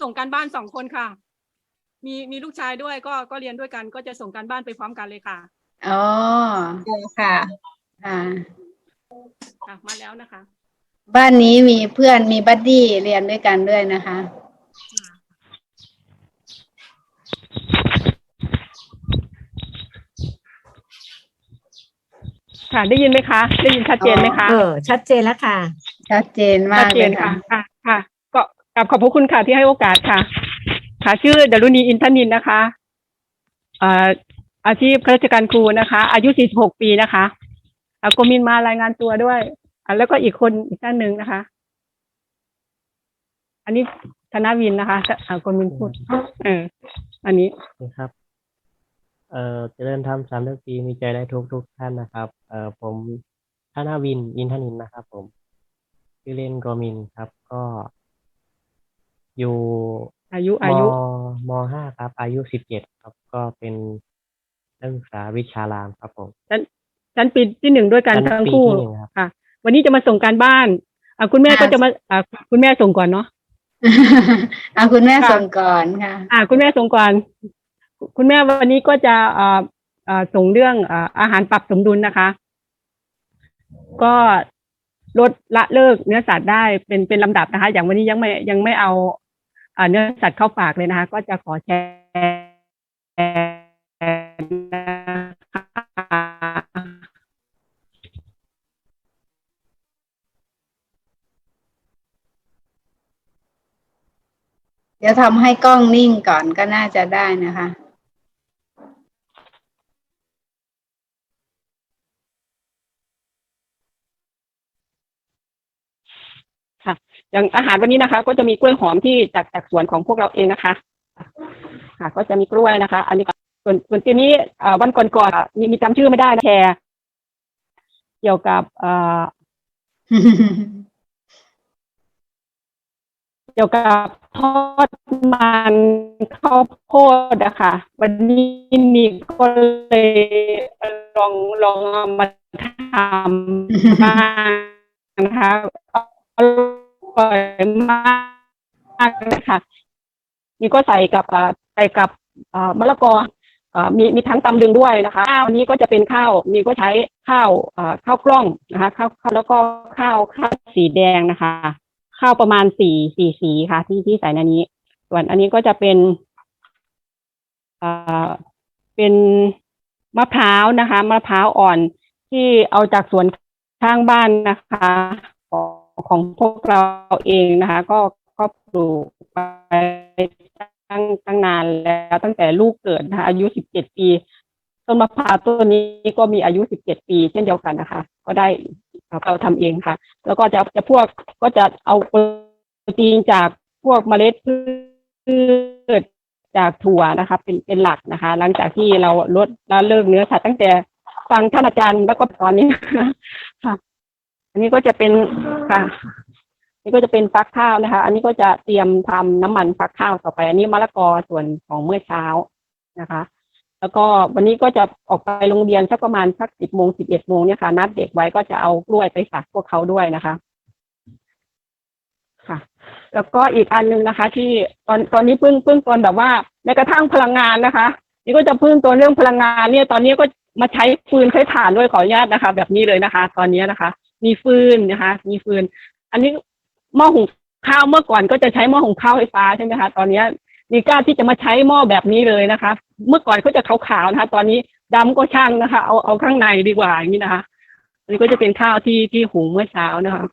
ส่งการบ้านสองคนค่ะ มีมีลูกชายด้วยก็ก็เรียนด้วยกัน ก็จะส่งการบ้านไปพร้อมกันเลยค่ะอ๋อค่ะค่ะค่ะมาแล้วนะคะ บ้านนี้มีเพื่อนมีบัดดี้เรียนด้วยกันด้วยนะคะ ค่ะ ได้ยินไหมคะ ได้ยินชัดเจนไหมคะ เออ ชัดเจนแล้วค่ะ ชัดเจนมาชัดกเจเลนยค่ะ ค่ะ ค่ะค่ะ ก็กราบขอบพระคุณค่ะที่ให้โอกาสค่ะ ค่ะ ชื่อดารุณีอินทนินนะคะอ่าอาชีพข้าราชการครูนะคะ อายุ 46 ปีนะคะอ่ากมินมารายงานตัวด้วยอ่าแล้วก็อีกคนอีกท่านหนึ่งนะคะ อันนี้ธนวินนะคะอ่ากมินพูดเอออันนี้ครับ เอ่อเจริญธรรมสามเรื่องปีมีใจได้ทุกทุกท่านนะครับ เอ่อผมธนวินอินทนินนะครับ ผมชื่อเล่นโกมินครับ ก็ อยู่อายุมอายุมห้าครับ อายุสิบเจ็ดครับก็เป็นนักศึกษาวิชารามครับผมชั้นปีที่หนึ่งด้วยกันชั้นทั้งปีคู่ที่หนึ่งครับ ค่ะ วันนี้จะมาส่งการบ้านอ่าคุณแม่ค่ะก็จะมาอ่าคุณแม่ส่งก่อนเนาะ เอาคุณแม่ค่ะ ส่งก่อนค่ะ อ่าคุณแม่ส่งก่อนคุณแม่วันนี้ก็จะอ่าอ่าส่งเรื่องอ่าอาหารปรับสมดุลนะคะ ก็ลดละเลิกเนื้อสัตว์ได้เป็นเป็นลำดับนะคะ อย่างวันนี้ยังไม่ยังไม่เอาอ่า เนื้อสัตว์เข้าปากเลยนะคะ ก็จะขอแชร์นะคะเดี๋ยวทำให้กล้องนิ่งก่อนก็น่าจะได้นะคะ อย่างอาหารวันนี้นะคะ ก็จะมีกล้วยหอมที่จากจากสวนของพวกเราเองนะคะค่ะก็จะมีกล้วยนะคะ อันนี้ก็ส่วนส่วนทีนี้อ่าวันก่อนๆอะมีมีจำชื่อไม่ได้นะแชร์เกี่ยวกับเอ่อเกี่ยวกับทอดมันข้าวโพดอะค่ะ วันนี้นี่ก็เลยลองลองเอามาทำบ้างนะคะอ ร่อยมากเลยค่ะนี่ก็ใส่กับใส่กับมะละกอมีมีทั้งตำลึงด้วยนะคะข้าวนี้ก็จะเป็นข้าวนี่ก็ใช้ข้าวข้าวกล้องนะคะข้าวแล้วก็ข้าวข้าวสีแดงนะคะ ข้าวประมาณสี่สี่สีค่ะที่ที่ใส่ในนี้ ส่วนอันนี้ก็จะเป็นเป็นมะพร้าวนะคะ มะพร้าวอ่อนที่เอาจากสวนข้างบ้านนะคะ ของพวกเราเองนะคะ ก็ก็ปลูกไปตั้งตั้งนานแล้วตั้งแต่ลูกเกิดนะคะอายุสิบเจ็ดปี ต้นมะพร้าวต้นนี้ก็มีอายุสิบเจ็ดปี เช่นเดียวกันนะคะ ก็ได้เราทำเองค่ะ แล้วก็จะจะพวกก็จะเอาโปรตีนจากพวกเมล็ดพืชจากถั่วนะคะ เป็นเป็นหลักนะคะ หลังจากที่เราลดละเลิกเนื้อสัตว์ตั้งแต่ฟังท่านอาจารย์แล้วก็ตอนนี้ค่ะ นนี้ก็จะเป็นค่ะ นี่ก็จะเป็นฟักข้าวนะคะ อันนี้ก็จะเตรียมทำน้ำมันฟักข้าวต่อไป อันนี้มะละกอส่วนของเมื่อเช้านะคะ แล้วก็วันนี้ก็จะออกไปโรงเรียนสักประมาณสักสิบโมงสิบเอ็ดโมงเนี่ยค่ะ นัดเด็กไว้ก็จะเอากล้วยไปฝากพวกเขาด้วยนะคะค่ะ แล้วก็อีกอันหนึงนะคะ ที่ตอนตอนนี้พิ่งพิ่งตอนแบบว่าแม้กระทั่งพลังงานนะคะ นี่ก็จะพึ่งตัวเรื่องพลังงานเนี่ย ตอนนี้ก็มาใช้ฟืนใช้ถ่านด้วยขออนุญาตนะคะ แบบนี้เลยนะคะ ตอนนี้นะคะ มีฟืนนะคะ มีฟืน อันนี้หม้อหุงข้าวเมื่อก่อนก็จะใช้หม้อหุงข้าวไฟฟ้าใช่ไหมคะ ตอนนี้มีกล้าที่จะมาใช้หม้อแบบนี้เลยนะคะ เมื่อก่อนก็จะขาวๆนะคะ ตอนนี้ดำก็ช่างนะคะ เอาเอาข้างในดีกว่าอย่างนี้นะคะอันนี้ก็จะเป็นข้าวที่ที่หุงเมื่อเช้านะคะ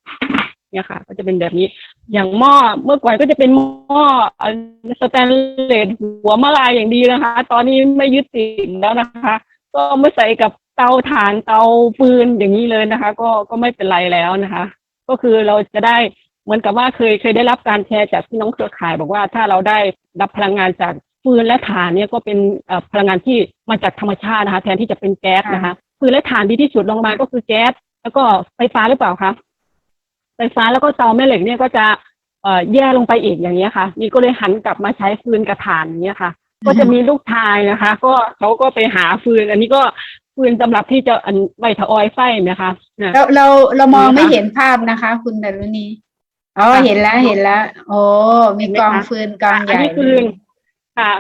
เนี่ยค่ะ ก็จะเป็นแบบนี้ อย่างหม้อเมื่อก่อนก็จะเป็นหม้ออ่อสแตนเลสหัวมะลายอย่างดีนะคะ ตอนนี้ไม่ยึดติดแล้วนะคะ ก็ไมาใส่กับ เตาถ่านเตาฟืนอย่างนี้เลยนะคะ ก็ก็ไม่เป็นไรแล้วนะคะ ก็คือเราจะได้เหมือนกับว่าเคยเคยได้รับการแชร์จากพี่น้องเครือข่าย บอกว่าถ้าเราได้รับพลังงานจากฟืนและถ่านเนี่ยก็เป็นเอ่อพลังงานที่มาจากธรรมชาตินะคะ แทนที่จะเป็นแก๊สนะคะฟืนและถ่านดีที่สุดลงมาก็คือแก๊สแล้วก็ไฟฟ้าหรือเปล่าคะไฟฟ้าแล้วก็เตาแม่เหล็กเนี่ยก็จะเอ่อแย่ลงไปอีกอย่างเงี้ยค่ะนี่ก็เลยหันกลับมาใช้ฟืนกับถ่านอย่างเงี้ยค่ะ ก็จะมีลูกชายนะคะ ก็เขาก็ไปหาฟืน อันนี้ก็ ฟืนสำหรับที่จะอันไว้ถออยไฟนะคะนะ เราเราเรามองนี่ค่ะไม่เห็นภาพนะคะ คุณดารุณีอ๋อเห็นแล้วเห็นแล้ว โอ้มีกองฟืนกองใหอันญ่นี้ฟืนค่ะ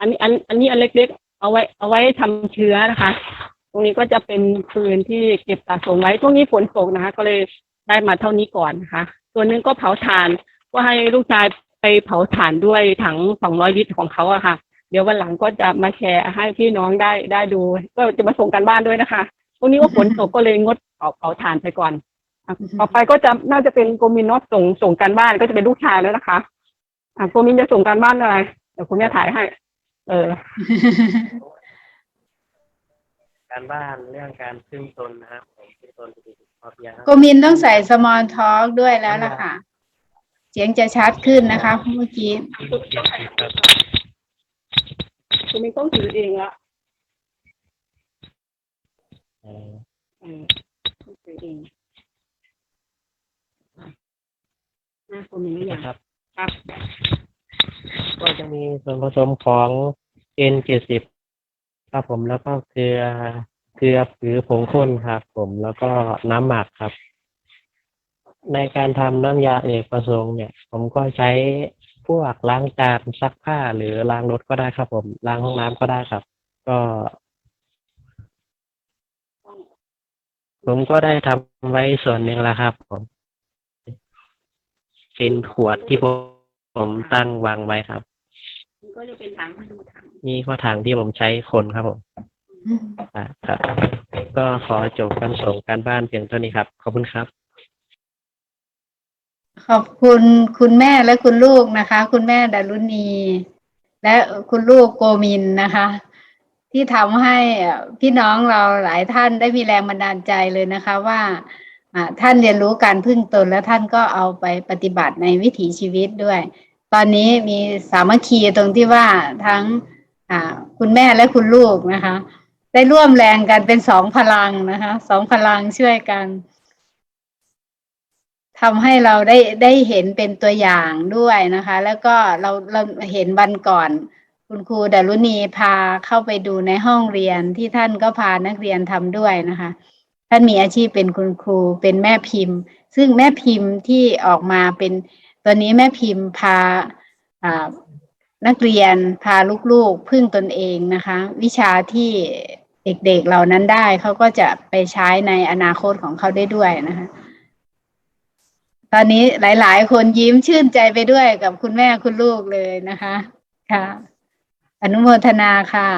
อันนี้อันอันนี้อันเล็กๆ เอาไว้ เอาไว้ทำเชื้อนะคะ ตรงนี้ก็จะเป็นฟืนที่เก็บสะสมไว้ช่วงนี้ฝนตกนะคะ ก็เลยได้มาเท่านี้ก่อนนะคะส่วนหนึงก็เผาถ่าน ก็ให้ลูกชายไปเผาถ่านด้วยถังสองร้อยลิตรของเขาอะค่ะ เดี๋ยววันหลังก็จะมาแชร์ให้พี่น้องได้ได้ดู ก็จะมาส่งกันบ้านด้วยนะคะตรงนี้ว่าฝนตกก็เลยงดเผาเผาถ่านไปก่อนอะต่อไปก็จะน่าจะเป็นโกมินเนอตส่งส่งกันบ้านก็จะเป็นลูกชายแล้วนะคะ อะโกมินจะส่งการบ้านอะไรเดี๋ยวคุณแม่ถ่ายให้ เออ การบ้านเรื่องการขึ้นตนนะครับผมขึ้นตนปฏิบัติพอเพียงครับโกมินต้องใส่สมอลทอ l k ด้วยแล้วล่ะค่ะ เสียงจะชัดขึ้นนะคะเมื่อกี้ คุณมินต้องถือเองละเอ่อเออต้องถือเองนะคุณมินไม่อยากนะครับ ครับ ก็จะมีส่วนผสมของ N70 ครับผมแล้วก็เกลือเกลือหรือผงข้นครับผมแล้วก็น้ำหมักครับ ในการทำน้ำยาเอกประสงค์เนี่ย ผมก็ใช้ พวกล้างจานซักผ้าหรือล้างรถก็ได้ครับ ผมล้างห้องน้ำก็ได้ครับ ก็ ผมก็ได้ทำไว้ส่วนหนึ่งแล้วครับ ผม เป็นขวดที่ผมผมตั้งวางไว้ครับ มันก็จะเป็นถังให้ดูถังนี่ข้อทางที่ผมใช้คนครับผมอ่าครับ ก็ขอจบการส่งการบ้านเพียงเท่านี้ครับ ขอบคุณครับ ขอบคุณคุณแม่และคุณลูกนะคะ คุณแม่ดารุณี และคุณลูกโกมินนะคะ ที่ทำให้พี่น้องเราหลายท่านได้มีแรงบันดาลใจเลยนะคะว่าท่านเรียนรู้การพึ่งตนแล้วท่านก็เอาไปปฏิบัติในวิถีชีวิตด้วย ตอนนี้มีสามัคคีตรงที่ว่าทั้งคุณแม่และคุณลูกนะคะ ได้ร่วมแรงกันเป็นสองพลังนะคะสองพลังช่วยกัน ทำให้เราได้ได้เห็นเป็นตัวอย่างด้วยนะคะ แล้วก็เราเราเห็นวันก่อน คุณครูดารุณีพาเข้าไปดูในห้องเรียนที่ท่านก็พานักเรียนทำด้วยนะคะ ท่านมีอาชีพเป็นคุณครูเป็นแม่พิมพ์ ซึ่งแม่พิมพ์ที่ออกมาเป็นตอนนี้แม่พิมพ์พาอ่านักเรียนพาลูกๆพึ่งตนเองนะคะ วิชาที่เด็กๆเหล่านั้นได้เขาก็จะไปใช้ในอนาคตของเขาได้ด้วยนะคะ ตอนนี้หลาย ๆ คนยิ้มชื่นใจไปด้วยกับคุณแม่คุณลูกเลยนะคะ ค่ะ อนุโมทนาค่ะ